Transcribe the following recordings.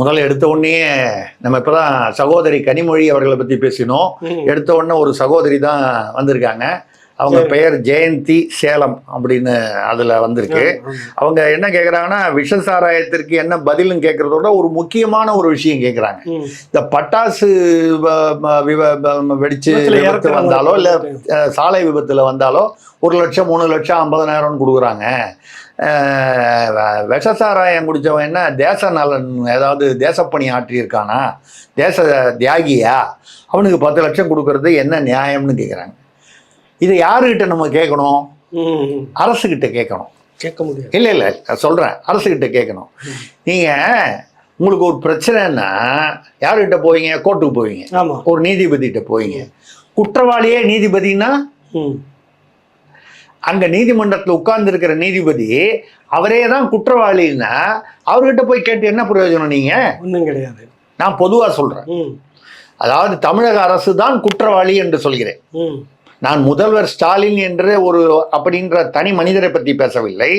முதல்ல எடுத்த உடனே நம்ம இப்பதான் சகோதரி கனிமொழி அவர்களை பத்தி பேசினோம். எடுத்த உடனே ஒரு சகோதரி தான் வந்திருக்காங்க அவங்க. பெயர் ஜெயந்தி சேலம் அப்படின்னு அதுல வந்திருக்கு. அவங்க என்ன கேக்குறாங்கன்னா விஷ சாராயத்திற்கு என்ன பதில்னு கேட்கறதோட ஒரு முக்கியமான ஒரு விஷயம் கேக்குறாங்க. இந்த பட்டாசு வெடிச்சு விபத்து வந்தாலோ இல்ல சாலை விபத்துல வந்தாலோ ஒரு லட்சம் மூணு லட்சம் ஐம்பதனாயிரம்னு கொடுக்குறாங்க அஹ், வ- விஷ சாராயம் குடிச்சவன் என்ன? தேச நலன் ஏதாவது தேசப்பணி ஆற்றியிருக்கானா? தேச தியாகியா? அவனுக்கு பத்து லட்சம் கொடுக்கறது என்ன நியாயம்னு கேட்குறாங்க இதை யாருக்கிட்ட நம்ம கேட்கணும். அரசுகிட்ட கேட்கணும். கேட்க முடியாது. இல்லை இல்லை நான் சொல்கிறேன் அரசுகிட்ட கேட்கணும். நீங்கள் உங்களுக்கு ஒரு பிரச்சனைன்னா யாருக்கிட்ட போவீங்க? கோர்ட்டுக்கு போவீங்க. ஒரு நீதிபதிகிட்ட போவீங்க. குற்றவாளியே நீதிபதினா? ம். அங்க நீதிமன்றத்தில் உட்கார்ந்து இருக்கிற நீதிபதி அவரே தான் குற்றவாளின்னா அவர்கிட்ட போய் கேட்டு என்ன பிரயோஜனம் நீங்க ஒண்ணும் கிடையாது நான் பொதுவா சொல்றேன் ம். அதாவது தமிழக அரசு தான் குற்றவாளி என்று சொல்கிறேன். நான் முதல்வர் ஸ்டாலின் என்ற ஒரு அப்படின்ற தனி மனிதரை பற்றி பேசவில்லை.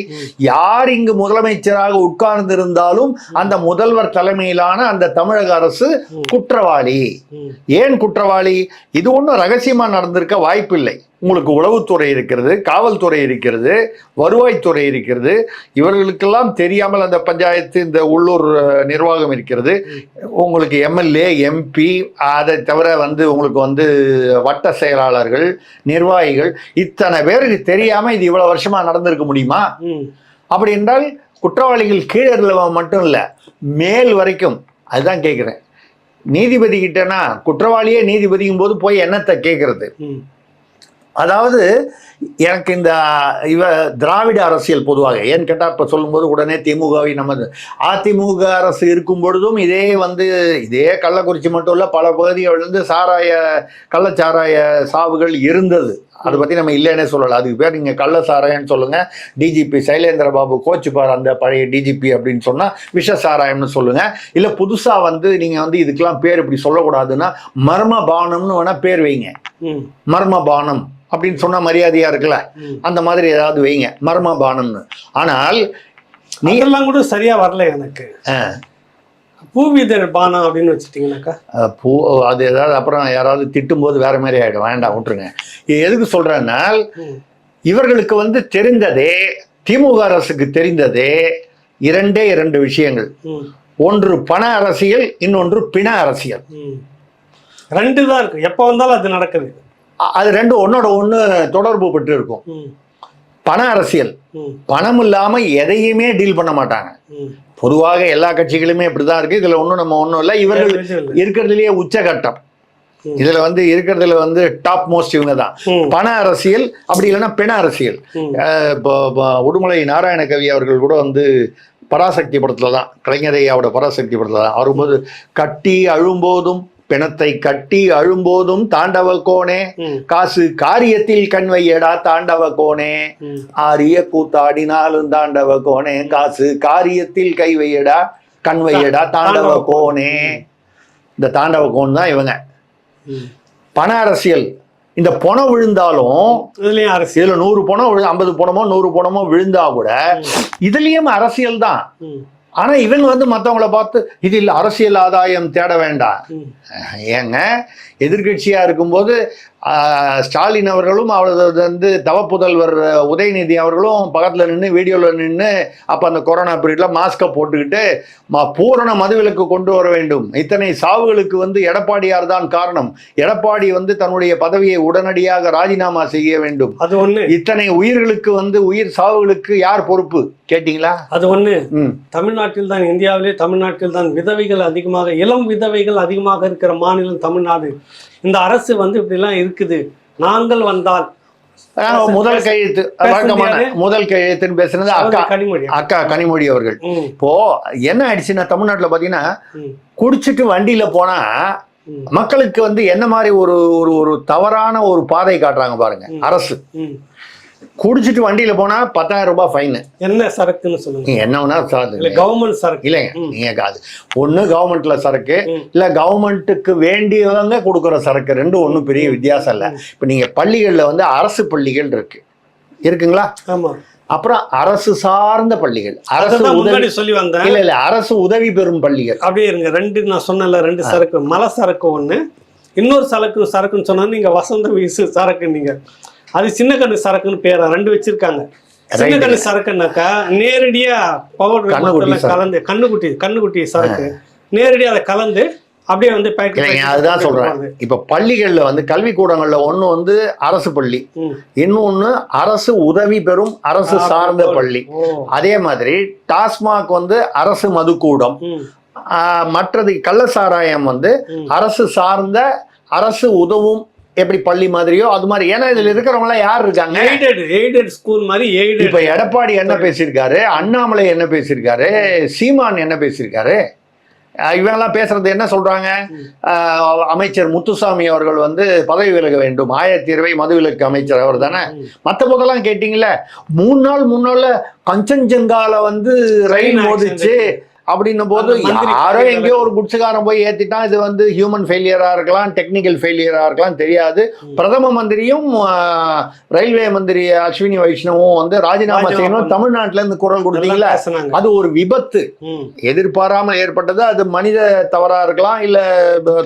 யார் இங்கு முதலமைச்சராக உட்கார்ந்திருந்தாலும் அந்த முதல்வர் தலைமையிலான அந்த தமிழக அரசு. குற்றவாளி. ஏன் குற்றவாளி இது ஒன்றும் ரகசியமா நடந்திருக்க வாய்ப்பில்லை உங்களுக்கு உளவுத்துறை இருக்கிறது காவல்துறை இருக்கிறது வருவாய்த்துறை இருக்கிறது. இவர்களுக்கெல்லாம் தெரியாமல் அந்த பஞ்சாயத்து இந்த உள்ளூர் நிர்வாகம் இருக்கிறது. உங்களுக்கு எம்எல்ஏ எம்பி அதை தவிர வந்து உங்களுக்கு வந்து வட்ட செயலாளர்கள் நிர்வாகிகள் இத்தனை பேருக்கு தெரியாம இது இவ்வளவு வருஷமா நடந்திருக்க முடியுமா. அப்படி என்றால் குற்றவாளிகள் கீழே இருந்தவன் மட்டும் இல்லை மேல் வரைக்கும் அதுதான் கேட்குறேன் நீதிபதி கிட்டனா குற்றவாளியே நீதிபதியும் போது போய் என்னத்தை கேட்கறது. அதாவது எனக்கு இந்த இவ திராவிட அரசியல் பொதுவாக ஏன்னு கேட்டால் இப்போ சொல்லும்போது உடனே திமுகவை நமது அதிமுக அரசு இருக்கும் பொழுதும் இதே வந்து இதே கள்ளக்குறிச்சி மட்டும் இல்லை பல பகுதிகளிலிருந்து சாராய கள்ளச்சாராய சாவுகள் இருந்தது. அதை பற்றி நம்ம இல்லைன்னே சொல்லலை. அதுக்கு பேர் நீங்கள் கள்ள சாராயம்னு சொல்லுங்கள் டிஜிபி சைலேந்திர பாபு கோச்சுப்பார் அந்த பழைய டிஜிபி அப்படின்னு சொன்னால் விஷ சாராயம்னு சொல்லுங்கள் இல்லை புதுசாக வந்து நீங்கள் வந்து இதுக்கெல்லாம் பேர் இப்படி சொல்லக்கூடாதுன்னா மர்ம பானம்னு வேணால் பேர் வைங்க. மர்ம பானம் அப்படின்னு சொன்னா மரியாதையா இருக்குல்ல. அந்த மாதிரி ஏதாவது வைங்க. மர்ம பானம்னு ஆனால் நீ கூட சரியா வரல எனக்கு. பூவிதழ் பானம் அப்படின்னு வச்சுட்டீங்கன்னாக்கா அஹ், பூ அது ஏதாவது அப்புறம் யாராவது திட்டும்போது வேற மாதிரி ஆயிடும் வேண்டாம் விட்டுருங்க இது எதுக்கு சொல்றேன்னா ம். இவர்களுக்கு வந்து தெரிந்ததே திமுக அரசுக்கு தெரிந்ததே இரண்டே இரண்டு விஷயங்கள். ஒன்று பண அரசியல் இன்னொன்று பிண அரசியல். ரெண்டு தான் இருக்கு எப்போ வந்தாலும் அது நடக்குது அது ரெண்டு ஒன்னோட ஒன்று தொடர்பு பெற்று இருக்கும். பண அரசியல். பணம் இல்லாம எதையுமே டீல் பண்ண மாட்டாங்க. பொதுவாக எல்லா கட்சிகளுமே இப்படிதான் இருக்கு இதுல ஒன்றும் நம்ம ஒன்றும் இல்லை இவர்கள். இருக்கிறதுலயே உச்சகட்டம். இதுல வந்து இருக்கிறதுல வந்து டாப் மோஸ்ட் இவங்க தான். பண அரசியல் அப்படி இல்லைன்னா பிண அரசியல் இப்போ உடுமலை நாராயண கவி அவர்கள் கூட வந்து பராசக்தி படத்துல தான் கலைஞர் ஐயாவோட பராசக்தி படத்துல தான் வரும்போது கட்டி அழும்போதும் பிணத்தை கட்டி அழும்போதும் தாண்டவ கோணே. காசு காரியத்தில் கண் வையடா தாண்டவ கோணே. ஆரிய கூத்தாடினாலும் தாண்டவ கோணே. காசு காரியத்தில் கை வையடா கண் வையடா தாண்டவ கோணே. இந்த தாண்டவ கோன் தான் இவங்க. பண அரசியல். இந்த பணம் விழுந்தாலும் இதுலயும் அரசியல். இதுல நூறு பணம் ஐம்பது பணமோ நூறு பணமோ விழுந்தா கூட இதுலயும் அரசியல் தான். ஆனா இவங்க வந்து மத்தவங்கள பார்த்து இதில் அரசியல் ஆதாயம் தேட வேண்டாம். ஏங்க எதிர்க்கட்சியா இருக்கும்போது ஸ்டாலின் அவர்களும் அவரது வந்து தவப்புதல்வர் உதயநிதி அவர்களும் பக்கத்துல நின்று வீடியோவில் நின்று அப்ப அந்த கொரோனா பீரியட்ல மாஸ்கை போட்டுக்கிட்டு ம- பூரண மதுவிலக்கு கொண்டு வர வேண்டும். இத்தனை சாவுகளுக்கு வந்து எடப்பாடியார் தான் காரணம். எடப்பாடி வந்து தன்னுடைய பதவியை உடனடியாக ராஜினாமா செய்ய வேண்டும். அது ஒண்ணு. இத்தனை உயிர்களுக்கு வந்து உயிர் சாவுகளுக்கு யார் பொறுப்பு? கேட்டிங்களா? அது ம். தமிழ்நாட்டில் தான் இந்தியாவிலே தமிழ்நாட்டில் தான் விதவைகள் அதிகமாக இளம் விதவைகள் அதிகமாக இருக்கிற மாநிலம் தமிழ்நாடு. இந்த அரசு வந்து இப்படிலாம் இருக்குது. நாங்கள் வந்தால் முதல் கையெழுத்து வழக்கமான. முதல் கையெழுத்துன்னு பேசுனது அக்கா. கனிமொழி அக்கா கனிமொழி அவர்கள். இப்போ என்ன ஆயிடுச்சுன்னா தமிழ்நாட்டுல பாத்தீங்கன்னா ம், குடிச்சிட்டு வண்டியில போனா மக்களுக்கு வந்து என்ன மாதிரி ஒரு ஒரு ஒரு தவறான ஒரு பாதை காட்டுறாங்க பாருங்க. அரசு. குடிச்சிட்டு வண்டியில போனா பத்தாயிரம் ரூபாய் ஃபைன் என்ன சரக்குன்னு சொல்லுங்க. என்ன வேணா இல்ல சாது கவர்மெண்ட் சரக்கு. இல்லைங்க. நீங்க காது. ஒண்ணு கவர்மெண்ட்ல சரக்கு. இல்ல கவர்மெண்ட்டுக்கு வேண்டியவங்க கொடுக்குற சரக்கு. ரெண்டும் ஒண்ணும் பெரிய வித்தியாசம் இல்ல. இப்ப நீங்க பள்ளிகள்ல வந்து அரசு பள்ளிகள் இருக்கு. இருக்குங்களா? ஆமா. அப்புறம் அரசு சார்ந்த பள்ளிகள். அரசு உதவி முன்னாடி சொல்லி வந்தேன். இல்ல இல்ல அரசு உதவி பெறும் பள்ளிகள். அப்படியே இருங்க. ரெண்டு நான் சொன்னல ரெண்டு சரக்கு. மலை சரக்கு ஒண்ணு. இன்னொரு சரக்கு சரக்குன்னு சொன்னா நீங்க வசந்த வீசு சரக்கு நீங்க அது சின்ன கண்ணு சரக்குன்னு பேரா ரெண்டு வச்சிருக்காங்க சின்ன. கண்ணு சரக்குனாக்கா நேரடியா பவர். கலந்து கண்ணுக்குட்டி கண்ணுக்குட்டி சரக்கு நேரடியா அதை கலந்து அப்படியே வந்து அதுதான் சொல்றேன். இப்ப பள்ளிகள்ல வந்து கல்விக்கூடங்கள்ல ஒண்ணு வந்து அரசு பள்ளி. இன்னொன்னு அரசு உதவி பெறும் அரசு சார்ந்த பள்ளி அதே மாதிரி டாஸ்மாக் வந்து அரசு மதுக்கூடம் மற்றது கள்ளசாராயம் வந்து ம். அரசு சார்ந்த அரசு உதவும் எப்படி பள்ளி மாதிரியோ அது மாதிரி. ஏன்னா இதுல இருக்கிறவங்க எல்லாம் யார் இருக்காங்க? எய்டட் எய்டட் ஸ்கூல் மாதிரி எய்டட் இப்ப எடப்பாடி என்ன பேசியிருக்காரு? அண்ணாமலை என்ன பேசியிருக்காரு? சீமான் என்ன பேசியிருக்காரு? இவங்கெல்லாம் பேசுறது என்ன சொல்றாங்க? அமைச்சர் முத்துசாமி அவர்கள் வந்து பதவி விலக வேண்டும். ஆயத்தீர்வை மதுவிலக்கு அமைச்சர் அவர் தானே? ம். மத்த போதெல்லாம் கேட்டீங்கல்ல மூணு நாள் முன்னால கஞ்சன்ஜங்கால வந்து ரயில் மோதிச்சு. அப்படின்னும் போது யாரோ எங்கேயோ ஒரு குட்சுக்காரன் போய் ஏத்திட்டான் இது வந்து ஹியூமன் ஃபெயிலியரா இருக்கலாம் டெக்னிக்கல் ஃபெயிலியரா இருக்கலாம் தெரியாது. பிரதம மந்திரியும் ரயில்வே மந்திரி அஸ்வினி வைஷ்ணவும் வந்து ராஜினாமா செய்யணும். தமிழ்நாட்டுல இருந்து குரல் கொடுத்தீங்களா? பேசுனாங்க. அது ஒரு விபத்து. எதிர்பாராமல் ஏற்பட்டது அது மனித தவறா இருக்கலாம் இல்ல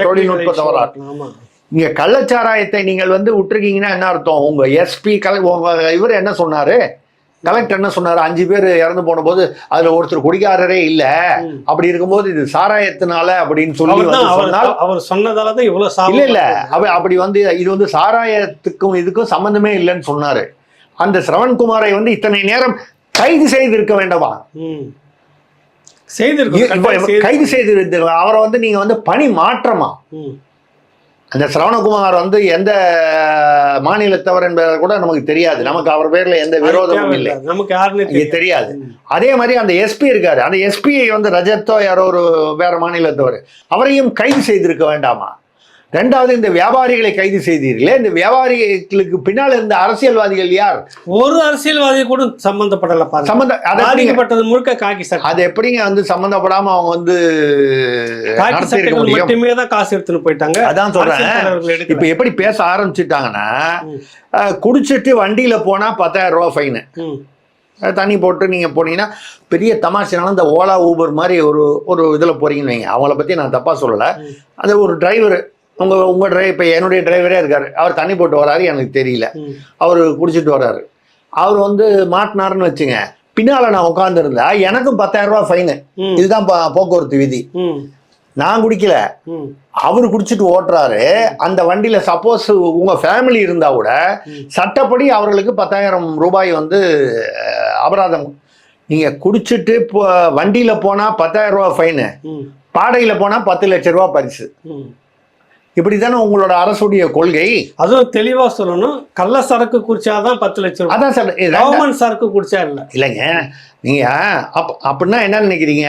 தொழில்நுட்ப Technical தவறா issue ஆமா. இங்க கள்ளச்சாராயத்தை நீங்கள் வந்து விட்டுருக்கீங்கன்னா என்ன அர்த்தம்? உங்க எஸ்பி கல இவர் என்ன சொன்னாரு? கலெக்டர் என்ன சொன்னாரு? அஞ்சு பேர் இறந்து போன போது அதுல ஒருத்தர் குடிகாரரே இல்ல. அப்படி இருக்கும்போது இது சாராயத்தினால அப்படின்னு சொல்லி சொன்னால் அவர் சொன்னதால தான் இவ்வளவு இல்ல இல்ல. அப்படி வந்து இது வந்து சாராயத்துக்கும் இதுக்கும் சம்பந்தமே இல்லைன்னு சொன்னாரு. அந்த சிரவண்குமாரை வந்து இத்தனை நேரம் கைது செய்திருக்க வேண்டாமா? கட்டாயம் செய்திருக்கோம். கைது செய்து அவரை வந்து நீங்க வந்து பணி மாற்றமா. அந்த சிரவணகுமார் வந்து எந்த மாநிலத்தவர் என்பது கூட நமக்கு தெரியாது. நமக்கு அவர் பேர்ல எந்த விரோதமும் இல்லை. நமக்கு தெரியாது. அதே மாதிரி அந்த எஸ்பி இருக்காரு. அந்த எஸ்பியை வந்து ரஜத்தோ யாரோ ஒரு வேற மாநிலத்தவர். அவரையும் கைது செய்திருக்க வேண்டாமா? ரெண்டாவது இந்த வியாபாரிகளை கைது செய்தீர்களே. இந்த வியாபாரிகளுக்கு பின்னால் இருந்த அரசியல்வாதிகள் யார்? ஒரு அரசியல்வாதி கூட சம்பந்தப்படல சம்பந்த பாதிக்கப்பட்டது முழுக்க காக்கி சட்டை. அது எப்படிங்க வந்து சம்பந்தப்படாம அவங்க வந்து காக்கி முடியும்? மட்டுமே தான் காசு எடுத்துன்னு போயிட்டாங்க. அதான் சொல்றேன். இப்ப எப்படி பேச ஆரம்பிச்சிட்டாங்கன்னா குடிச்சிட்டு வண்டியில போனா பத்தாயிரம் ரூபாய் ஃபைனு. தண்ணி போட்டு நீங்க போனீங்கன்னா பெரிய தமாஷனால இந்த ஓலா ஊபர் மாதிரி ஒரு ஒரு இதுல போறீங்கன்னு வைங்க. அவங்கள பத்தி நான் தப்பா சொல்லல. அது ஒரு டிரைவர் உங்க உங்க டிரைவர் இப்ப என்னுடைய டிரைவரே இருக்காரு அவர் தண்ணி போட்டு வராரு எனக்கு தெரியல. அவர் குடிச்சிட்டு வராரு அவர் வந்து மாட்டினாருன்னு வச்சுங்க பின்னால நான் உட்காந்துருந்தா எனக்கும் பத்தாயிரம் ரூபாய் ஃபைனு. இதுதான் போக்குவரத்து விதி. நான் குடிக்கல. அவர் குடிச்சிட்டு ஓட்டுறாரு அந்த வண்டியில சப்போஸ் உங்க ஃபேமிலி இருந்தா கூட. சட்டப்படி அவர்களுக்கு பத்தாயிரம் ரூபாய் வந்து அபராதம் நீங்க குடிச்சிட்டு வண்டியில போனா பத்தாயிரம் ரூபாய் ஃபைனு. பாடையில போனா பத்து லட்சம் ரூபாய் பரிசு ம். இப்படித்தானே உங்களோட அரசுடைய கொள்கை? அதுவும் தெளிவா சொல்லணும். கள்ள சரக்கு குடிச்சாதான் பத்து லட்சம் அதான் சார் கவர்மெண்ட் சரக்கு குடிச்சா இல்ல. இல்லைங்க. நீங்க அப் அப்படின்னா என்ன நினைக்கிறீங்க?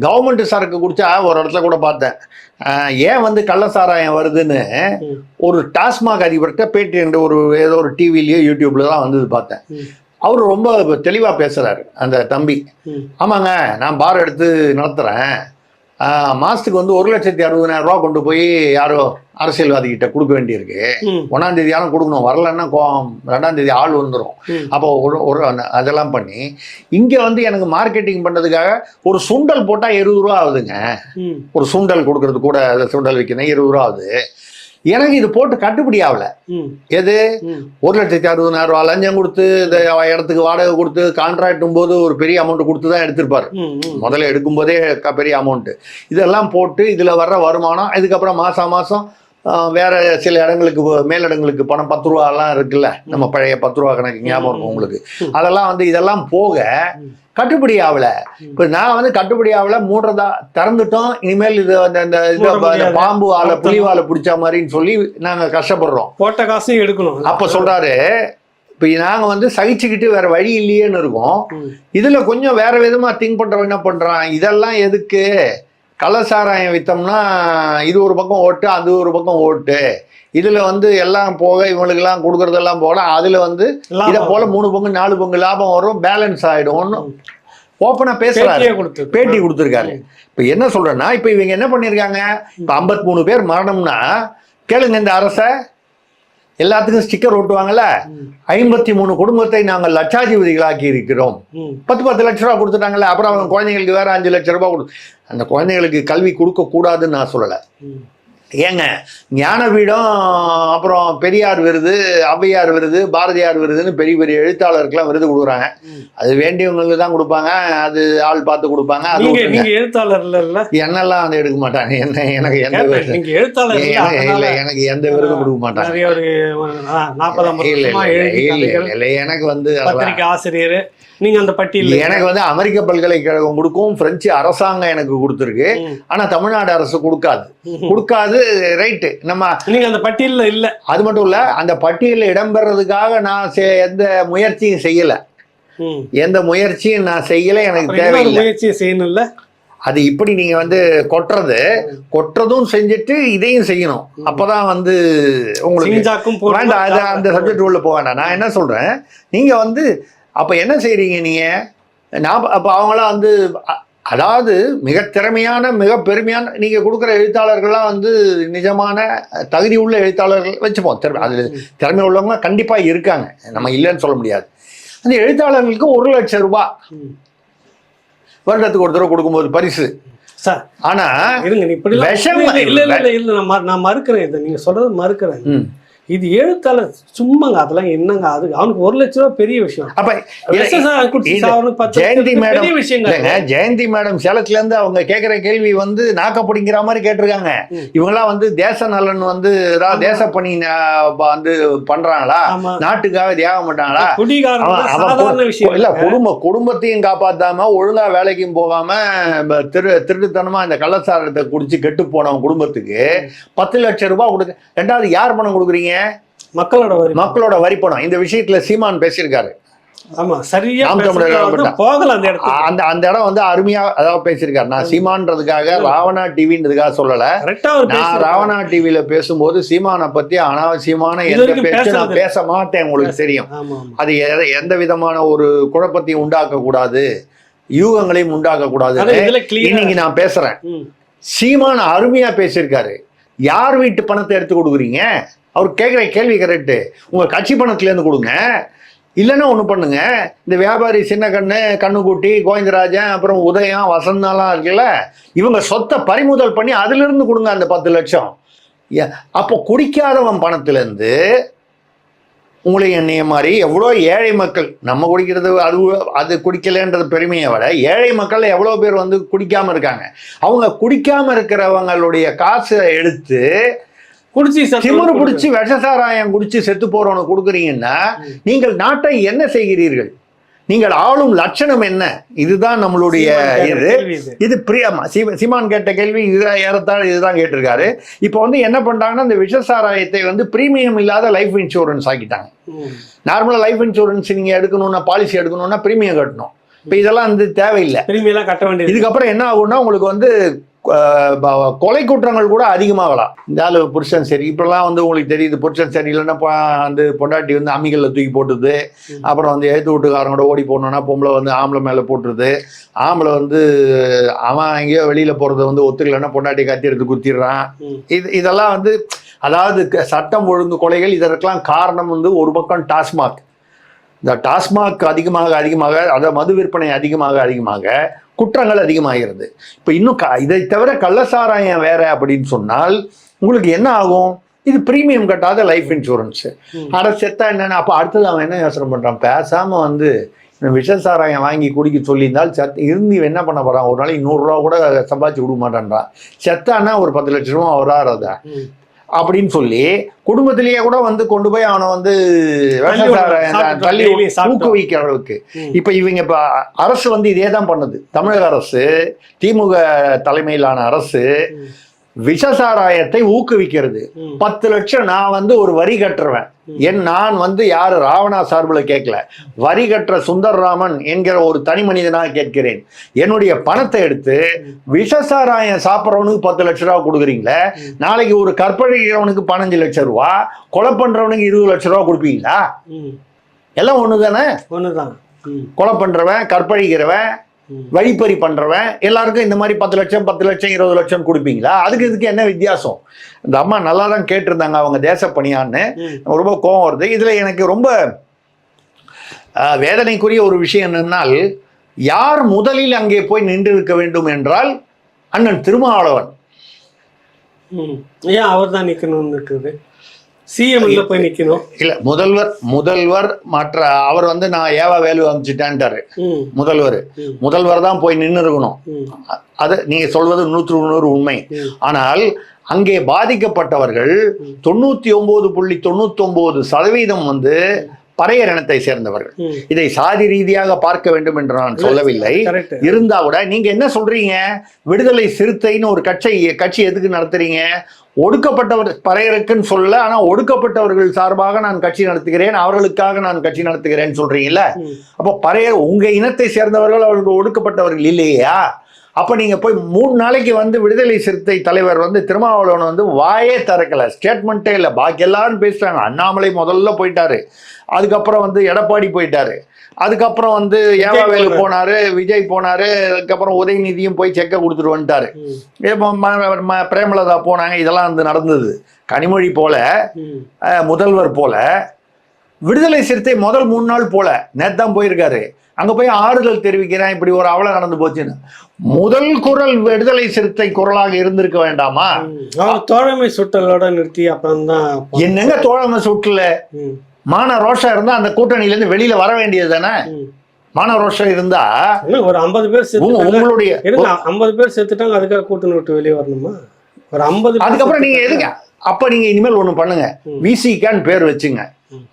கவர்மெண்ட் சரக்கு குடிச்சா ஒரு இடத்துல கூட பார்த்தேன். ஏன் வந்து கள்ள சாராயம் வருதுன்னு. ஒரு டாஸ்மாக் அதிபர்கிட்ட பேட்டி என்ற ஒரு ஏதோ ஒரு டிவிலையோ யூடியூப்ல தான் வந்தது பார்த்தேன். அவர் ரொம்ப தெளிவா பேசுறாரு அந்த தம்பி. ஆமாங்க நான் பார் எடுத்து நடத்துறேன். மாசத்துக்கு வந்து ஒரு லட்சத்தி அறுபதாயிரம் ரூபா கொண்டு போய் யாரோ அரசியல்வாதி கிட்ட கொடுக்க வேண்டியிருக்கு ம். ஒன்னாம் தேதி யாரும் கொடுக்கணும் வரலன்னா கோவம் ரெண்டாம் தேதி ஆள் வந்துடும். அப்போ ஒரு ஒரு அதெல்லாம் பண்ணி இங்க வந்து எனக்கு மார்க்கெட்டிங் பண்றதுக்காக ஒரு சுண்டல் போட்டா இருபது ரூபா ஆகுதுங்க. ஒரு சுண்டல் கொடுக்கறது கூட சுண்டல் விற்கணும் இருபது ரூபா ஆகுது எனக்கு இது போட்டு கட்டுப்படி ஆகல. எது. ஒரு லட்சத்தி அறுபதாயிரம் ரூபா லஞ்சம் கொடுத்து இந்த இடத்துக்கு வாடகை கொடுத்து கான்ட்ராக்டும் போது ஒரு பெரிய அமௌண்ட் கொடுத்து தான் எடுத்திருப்பாரு. முதல்ல எடுக்கும்போதே க- பெரிய அமௌண்ட்டு இதெல்லாம் போட்டு இதில் வர்ற வருமானம் இதுக்கப்புறம் மாதம் மாதம் வேற சில இடங்களுக்கு மேலிடங்களுக்கு பணம் பத்து ரூபாலாம் இருக்குல்ல. நம்ம பழைய பத்து ரூபா கணக்கு ஞாபகம் இருக்கும் உங்களுக்கு. அதெல்லாம் வந்து இதெல்லாம் போக. கட்டுப்படி ஆகல. இப்போ நான் வந்து கட்டுப்படி ஆகல மூடுறதா திறந்துட்டோம். இனிமேல் இது அந்த இந்த. பாம்பு ஆளை புலி வாழை பிடிச்ச மாதிரின்னு சொல்லி நாங்கள் கஷ்டப்படுறோம். போட்ட காசையும் எடுக்கணும். அப்ப சொல்றாரு இப்போ நாங்க வந்து சகிச்சுக்கிட்டு வேற வழி இல்லையேன்னு இருக்கோம். இதுல கொஞ்சம் வேற விதமா திங்க் பண்றவன் என்ன பண்றான் இதெல்லாம் எதுக்கு? கள்ளசாராயம் வித்தோம்னா இது ஒரு பக்கம் ஓட்டு அது ஒரு பக்கம் ஓட்டு. இதுல வந்து எல்லாம் போக இவங்களுக்கெல்லாம் கொடுக்கறதெல்லாம் போல அதுல வந்து. இதை போல மூணு பங்கு நாலு பங்கு லாபம் வரும் பேலன்ஸ் ஆயிடும். ஒன்றும் ஓப்பனா பேசுறாரு. பேட்டியே கொடுத்து பேட்டி கொடுத்துருக்காரு. இப்போ என்ன சொல்றேன்னா இப்போ இவங்க என்ன பண்ணியிருக்காங்க இப்போ ஐம்பத்தி மூணு பேர் மரணம்னா கேளுங்க இந்த அரசை. எல்லாத்துக்கும் ஸ்டிக்கர் ஒட்டுவாங்கல்ல? ம். ஐம்பத்தி மூணு குடும்பத்தை நாங்கள் லட்சாதிபதிகளாக்கி இருக்கிறோம். பத்து பத்து லட்ச ரூபா கொடுத்துட்டாங்கல்ல? அப்புறம் அவங்க குழந்தைங்களுக்கு வேற அஞ்சு லட்ச ரூபாய் கொடு அந்த குழந்தைகளுக்கு கல்வி கொடுக்க கூடாதுன்னு நான் சொல்லலை. ஏங்க ஞானபீடம் அப்புறம் பெரியார் விருது ஔவையார் விருது பாரதியார் விருதுன்னு பெரிய பெரிய எழுத்தாளருக்கெல்லாம் விருது கொடுக்குறாங்க. அது வேண்டியவங்களுக்கு தான் கொடுப்பாங்க அது ஆள் பார்த்து கொடுப்பாங்க அது நீங்க எழுத்தாளர் என்னெல்லாம் வந்து எடுக்க மாட்டாங்க என்ன எனக்கு எந்த எழுத்தாளர் இல்ல எனக்கு- எந்த விருதும் கொடுக்க மாட்டாங்க. எனக்கு வந்து ஆசிரியர். நீங்க அந்த பட்டியல் எனக்கு வந்து அமெரிக்க பல்கலைக்கழகம் கொடுக்கும் பிரெஞ்சு அரசாங்கம் எனக்கு கொடுத்துருக்கு. ஆனா தமிழ்நாடு அரசு கொடுக்காது. கொடுக்காது ரைட்டு நம்ம நீங்க அந்த பட்டியல்ல இல்ல. அது மட்டும் இல்ல அந்த பட்டியலில் இடம்பெறதுக்காக நான் எந்த முயற்சியும் செய்யல. எந்த முயற்சியும் நான் செய்யல எனக்கு தேவையில்லை. முயற்சியை செய்யணும்ல? அது இப்படி நீங்க வந்து கொட்டுறது கொட்டுறதும் செஞ்சுட்டு இதையும் செய்யணும். அப்பதான் வந்து உங்களுக்கு வேண்டாம் அது அந்த. சப்ஜெக்ட் உள்ள போக வேண்டாம். நான் என்ன சொல்றேன் நீங்க வந்து அப்ப என்ன செய்றீங்க நீங்க? நான் அப்ப அவங்களாம் வந்து அதாவது மிக திறமையான மிக பெருமையான நீங்க கொடுக்குற எழுத்தாளர்கள்லாம் வந்து நிஜமான தகுதி உள்ள எழுத்தாளர்கள் வச்சுப்போம். திறமை அது திறமை உள்ளவங்க கண்டிப்பா இருக்காங்க. நம்ம இல்லைன்னு சொல்ல முடியாது. அந்த எழுத்தாளர்களுக்கு ஒரு லட்சம் ரூபாய் ம். வருடத்துக்கு ஒரு தடவை கொடுக்கும்போது பரிசு. சார் ஆனா இருங்க இப்படி விஷம் இல்ல இல்ல இல்ல நான் மறு- நான் மறுக்கிறேன் இதை. நீங்க சொல்றது மறுக்கிறேன். இது எழுத்தாளர் சும்மாங்க அதெல்லாம் என்னங்க அது? அவனுக்கு ஒரு லட்ச ரூபாய் பெரிய விஷயம். அப்ப ஜெயந்தி லட்சம் மேடம் விஷயங்க ஜெயந்தி மேடம் சேலத்துல இருந்து அவங்க கேக்குற கேள்வி வந்து நாக்கப்பிடிங்கிற மாதிரி கேட்டிருக்காங்க. இவங்கெல்லாம் வந்து தேச நலன் வந்து தேச பணி வந்து பண்றாங்களா? நாட்டுக்காக தியாகம் பண்றாங்களா? விஷயம். இல்ல குடும்ப குடும்பத்தையும் காப்பாத்தாம ஒழுங்கா வேலைக்கும் போகாம திரு திருட்டுத்தனமா இந்த கள்ளச்சாரத்தை குடிச்சு கெட்டு போனவன் குடும்பத்துக்கு பத்து லட்சம் ரூபாய் கொடுக்க ரெண்டாவது யார் பணம் கொடுக்குறீங்க? மக்களோட வரி மக்களோட வரி பணம் இந்த விஷயத்துல சீமான் பேசியிருக்காரு. ஆமா சரியா. போகல அந்த இடத்துக்கு. அந்த அந்த இடம் வந்து அருமையா அதாவது பேசியிருக்காரு. நான் சீமான்றதுக்காக ராவணா டிவின்றதுக்காக சொல்லல. கரெக்டா ஒரு நான் ராவணா டிவில பேசும்போது சீமானை பத்தி அனாவசியமான எந்த பேச்சு நான் பேச மாட்டேன் உங்களுக்கு தெரியும். அது எந்த விதமான ஒரு குழப்பத்தையும் உண்டாக்க கூடாது. யூகங்களையும் உண்டாக்க கூடாது. இன்னைக்கு நான் பேசுறேன். சீமான் அருமையா பேசியிருக்காரு. யார் வீட்டு பணத்தை எடுத்து கொடுக்குறீங்க? அவர் கேட்குற கேள்வி கரெக்டு உங்கள் கட்சி பணத்துலேருந்து கொடுங்க. இல்லைன்னா ஒன்று பண்ணுங்க. இந்த வியாபாரி சின்ன கண்ணு கண்ணுக்குட்டி கோவிந்தராஜன் அப்புறம் உதயம் வசந்தெல்லாம் இருக்குல்ல இவங்க சொத்தை பறிமுதல் பண்ணி அதிலிருந்து கொடுங்க அந்த பத்து லட்சம். அப்போ குடிக்காதவன் பணத்துலேருந்து உங்களை என்னைய மாதிரி எவ்வளோ ஏழை மக்கள் நம்ம குடிக்கிறது அது அது குடிக்கலைன்றது பெருமையை விட ஏழை மக்கள் எவ்வளோ பேர் வந்து குடிக்காமல் இருக்காங்க. அவங்க குடிக்காமல் இருக்கிறவங்களுடைய காசை எடுத்து குடிச்சு திமிரு. பிடிச்சி விஷசாராயம் குடிச்சு செத்து போறவனுக்கு கொடுக்குறீங்கன்னா. நீங்கள் நாட்டை என்ன செய்கிறீர்கள்? நீங்கள் ஆளும் லட்சணம் என்ன? இதுதான் நம்மளுடைய இது. இது. பிரியமா சீமான் கேட்ட கேள்வி இதுதான் ஏறத்தாழ இதுதான் கேட்டிருக்காரு. இப்போ வந்து என்ன பண்றாங்கன்னா இந்த விஷசாராயத்தை வந்து பிரீமியம் இல்லாத லைஃப் இன்சூரன்ஸ் ஆக்கிட்டாங்க. நார்மலாக லைஃப் இன்சூரன்ஸ் நீங்கள் எடுக்கணும்னா பாலிசி எடுக்கணும்னா பிரீமியம் கட்டணும். இப்போ இதெல்லாம் வந்து தேவையில்லை. திரும்பி எல்லாம் கட்ட வேண்டியது. இதுக்கப்புறம் என்ன ஆகும்னா உங்களுக்கு வந்து கொலை குற்றங்கள் கூட அதிகமாகலாம். இந்த ஆளு புருஷன் சரி. இப்பெல்லாம் வந்து உங்களுக்கு தெரியுது புருஷன் சரி இல்லைன்னா வந்து பொண்டாட்டி வந்து அம்மிகளில் தூக்கி போட்டுது. அப்புறம் வந்து எழுத்து வீட்டுக்காரங்களோட ஓடி போனோன்னா பொம்பளை வந்து ஆம்பளை மேலே போட்டுருது. ஆம்பளை வந்து அவன் எங்கேயோ வெளியில் போகிறத வந்து ஒத்துக்கலைன்னா பொண்டாட்டி கத்தி எடுத்து குத்திடுறான். இது இதெல்லாம் வந்து அதாவது சட்டம் ஒழுங்கு கொலைகள் இதற்கெல்லாம் காரணம் வந்து ஒரு பக்கம் டாஸ்மாக். இந்த டாஸ்மாக் அதிகமாக அதிகமாக அதாவது மது விற்பனை அதிகமாக அதிகமாக குற்றங்கள் அதிகமாகிறது. இப்போ இன்னும் க இதை தவிர கள்ளசாராயம் வேற அப்படின்னு சொன்னால் உங்களுக்கு என்ன ஆகும்? இது பிரீமியம் கட்டாத லைஃப் இன்சூரன்ஸ். அட செத்தா என்னன்னு அப்போ அடுத்தது அவன் என்ன யோசனை பண்ணுறான் பேசாமல் வந்து இந்த விஷசாராயம் வாங்கி குடிக்க சொல்லியிருந்தால் செத் இருந்து இவன் என்ன பண்ண போகிறான் ஒரு நாளைக்கு நூறுரூவா கூட சம்பாதிச்சு கொடுக்க மாட்டேன்றான். செத்தான்னா ஒரு பத்து லட்ச ரூபா வராறதா. அப்படின்னு சொல்லி குடும்பத்திலேயே கூட வந்து கொண்டு போய் அவனை வந்து தள்ளி. ஊக்குவிக்கிற அளவுக்கு. இப்ப இவங்க இப்ப அரசு வந்து இதே தான் பண்ணுது தமிழக அரசு திமுக தலைமையிலான அரசு. விஷசாராயத்தை ஊக்குவிக்கிறது. பத்து லட்சம் நான் வந்து ஒரு வரி கட்டுறவன் என் நான் வந்து யாரு? ராவணா சார்பில் கேட்கல. வரி கட்டுற சுந்தர்ராமன் என்கிற ஒரு தனி மனிதனாக கேட்கிறேன். என்னுடைய பணத்தை எடுத்து விஷசாராயம் சாப்பிட்றவனுக்கு பத்து லட்ச ரூபா கொடுக்குறீங்களே? நாளைக்கு ஒரு கற்பழிக்கிறவனுக்கு பதினஞ்சு லட்சம் ரூபா கொலை பண்றவனுக்கு இருபது லட்ச ரூபா கொடுப்பீங்களா. எல்லாம் ஒன்று தானே ஒண்ணுதான். ம். கொலை பண்றவன் கற்பழிக்கிறவன் வழிப்பறி பண்றவன். எல்லாருக்கும் இந்த மாதிரி பத்து லட்சம் பத்து லட்சம் இருபது லட்சம் கொடுப்பீங்களா? அதுக்கு இதுக்கு என்ன வித்தியாசம்? இந்த அம்மா நல்லா தான் கேட்டிருந்தாங்க அவங்க தேசப்பணியான்னு. ரொம்ப கோவம் வருது. இதுல எனக்கு ரொம்ப வேதனைக்குரிய ஒரு விஷயம் என்னன்னால் யார் முதலில் அங்கே போய் நின்று இருக்க வேண்டும் என்றால் அண்ணன் திருமாவளவன். ம். ஏன் அவர் தான் நிக்கணும்னு இருக்குது? சிஎம் இல்ல போய் நிக்கணும். இல்ல முதல்வர் முதல்வர் மற்ற அவர் வந்து நான் ஏவா வேலு அமைச்சிட்டேன்ட்டாரு. முதல்வர். முதல்வர் தான் போய் நின்று இருக்கணும் அது நீங்க சொல்வது நூற்று நூறு உண்மை. ஆனால் அங்கே பாதிக்கப்பட்டவர்கள் தொண்ணூத்தி ஒன்பது புள்ளி தொண்ணூத்தி ஒன்பது சதவீதம் வந்து பறையர் இனத்தை சேர்ந்தவர்கள். இதை சாதி ரீதியாக பார்க்க வேண்டும் என்று நான் சொல்லவில்லை. இருந்தா கூட நீங்க என்ன சொல்றீங்க? விடுதலை சிறுத்தைன்னு ஒரு கட்சி கட்சி எதுக்கு நடத்துறீங்க? ஒடுக்கப்பட்டவர் பறையருக்குன்னு சொல்ல ஆனா ஒடுக்கப்பட்டவர்கள் சார்பாக நான் கட்சி நடத்துகிறேன். அவர்களுக்காக நான் கட்சி நடத்துகிறேன்னு சொல்றீங்கல்ல. அப்போ பறையர் உங்க இனத்தை சேர்ந்தவர்கள் அவர்கள் ஒடுக்கப்பட்டவர்கள் இல்லையா? அப்ப நீங்க போய் மூணு நாளைக்கு வந்து விடுதலை சிறுத்தை தலைவர் வந்து திருமாவளவன் வந்து வாயே திறக்கல. ஸ்டேட்மெண்ட்டே இல்லை. பாக்கி எல்லாரும் பேசுறாங்க. அண்ணாமலை முதல்ல போயிட்டாரு. அதுக்கப்புறம் வந்து எடப்பாடி போயிட்டாரு. அதுக்கப்புறம் வந்து ஏவாவேலு போனாரு. விஜய் போனாரு அதுக்கப்புறம் உதயநிதியும் போய் செக்கை கொடுத்துட்டு வந்துட்டாரு. பிரேமலதா போனாங்க இதெல்லாம் வந்து நடந்தது. கனிமொழி போல முதல்வர் போல விடுதலை சிறுத்தை முதல் மூணு நாள் போல நேத்து தான் போயிருக்காரு. அங்க போய் ஆறுதல் தெரிவிக்கிறேன் இப்படி ஒரு அவலம் நடந்து போச்சுன்னு. முதல் குரல் விடுதலை சிறுத்தை குரலாக இருந்திருக்க வேண்டாமா? தோழமை சுட்டலோட நிறுத்தி அப்புறம் தான் என்னங்க தோழமை சுட்டுல. மான ரோஷம் இருந்தா அந்த கூட்டணியில இருந்து வெளியில வர வேண்டியது தானே. மான ரோஷம் இருந்தா ஒரு ஐம்பது பேர் உங்களுடைய ஐம்பது பேர் செத்துட்டாங்க அதுக்காக கூட்டணி விட்டு வெளியே வரணுமா? ஒரு ஐம்பது அதுக்கப்புறம் நீங்க எதுங்க அப்ப நீங்க இனிமேல் ஒண்ணு பண்ணுங்க. விசிகான்னு பேர் வச்சுங்க.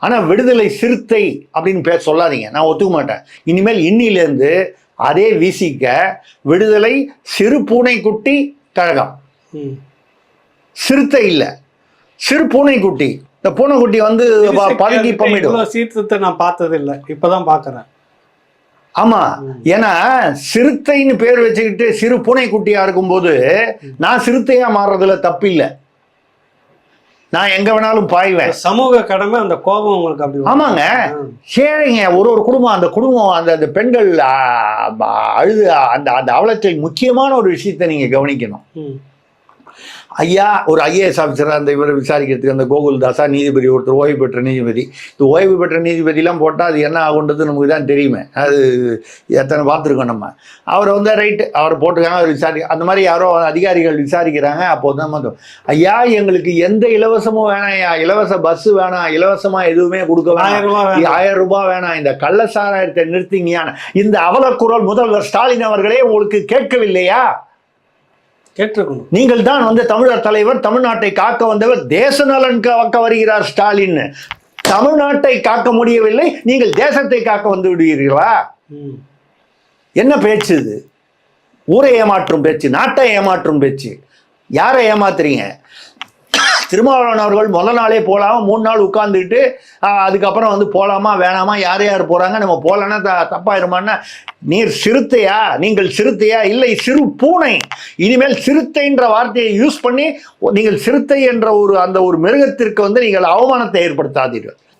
ஆனா விடுதலை சிறுத்தை அப்படின்னு பேர் சொல்லாதீங்க. நான் ஒத்துக்க மாட்டேன். இனிமேல் இன்னில இருந்து அதே விசிக்க விடுதலை சிறு பூனைக்குட்டி கழகம். சிறுத்தை இல்ல. சிறு பூனைக்குட்டி. இந்த பூனைக்குட்டி வந்து ப- பதுங்கி பம்மிடும் இவ்வளவு சீர்திருத்தத்தை நான் பார்த்தது இல்ல இப்பதான் பாக்குறேன் ஆமா. ஏன்னா சிறுத்தைன்னு பேர் வச்சுக்கிட்டு சிறு பூனைக்குட்டியா இருக்கும்போது நான் சிறுத்தையா மாறுறதுல தப்பு இல்ல நான் எங்க வேணாலும் பாய்வேன். சமூக கடமை அந்த கோபம் உங்களுக்கு அப்படி. ஆமாங்க. சரிங்க ஒரு ஒரு குடும்பம் அந்த குடும்பம் அந்த அந்த பெண்கள் அழுது அந்த அந்த அவலத்தில் முக்கியமான ஒரு விஷயத்தை நீங்க கவனிக்கணும். ஐயா ஒரு ஐஏஎஸ் ஆஃபீஸர் அந்த இவரை விசாரிக்கிறதுக்கு அந்த கோகுல் தாசா நீதிபதி ஒருத்தர் ஓய்வு பெற்ற நீதிபதி. இந்த ஓய்வு பெற்ற நீதிபதிலாம் போட்டால் அது என்ன ஆகுன்றது நமக்கு தான் தெரியுமே. அது எத்தனை பார்த்துருக்கோம் நம்ம. அவர் வந்து ரைட்டு அவர் போட்டிருக்காங்க அவர் விசாரி அந்த மாதிரி யாரோ அதிகாரிகள் விசாரிக்கிறாங்க அப்போ தான் வந்து ஐயா எங்களுக்கு எந்த இலவசமும் வேணாம் ஐயா. இலவச பஸ் வேணாம் இலவசமாக எதுவுமே கொடுக்க வேணாம். ஆயிரம் ரூபாய் வேணும். ஆயிரம் ரூபாய் வேணாம். இந்த கள்ளசாராயத்தை நிறுத்திங்கயான இந்த அவலக்குரல் முதல்வர் ஸ்டாலின் அவர்களே உங்களுக்கு கேட்கவில்லையா? கேட்டிருக்கணும். நீங்கள் தான் வந்து தமிழர் தலைவர் தமிழ்நாட்டை காக்க வந்தவர் தேச நலன் காக்க வருகிறார் ஸ்டாலின். தமிழ்நாட்டை காக்க முடியவில்லை நீங்கள் தேசத்தை காக்க வந்து விடுவீர்களா. என்ன பேச்சு இது? ஊரை ஏமாற்றும் பேச்சு நாட்டை ஏமாற்றும் பேச்சு. யாரை ஏமாத்துறீங்க? திருமாவளவன் அவர்கள் முதல் நாளே போகலாமா மூணு நாள் உட்காந்துக்கிட்டு அதுக்கப்புறம் வந்து போகலாமா வேணாமா யார் யார் போகிறாங்க நம்ம போகலன்னா த தப்பாயிருமான்னா நீர் சிறுத்தையா? நீங்கள் சிறுத்தையா? இல்லை சிறு பூனை. இனிமேல் சிறுத்தைன்ற வார்த்தையை யூஸ் பண்ணி நீங்கள் சிறுத்தை என்ற ஒரு அந்த ஒரு மிருகத்திற்கு வந்து நீங்கள் அவமானத்தை ஏற்படுத்தாதீர்கள்.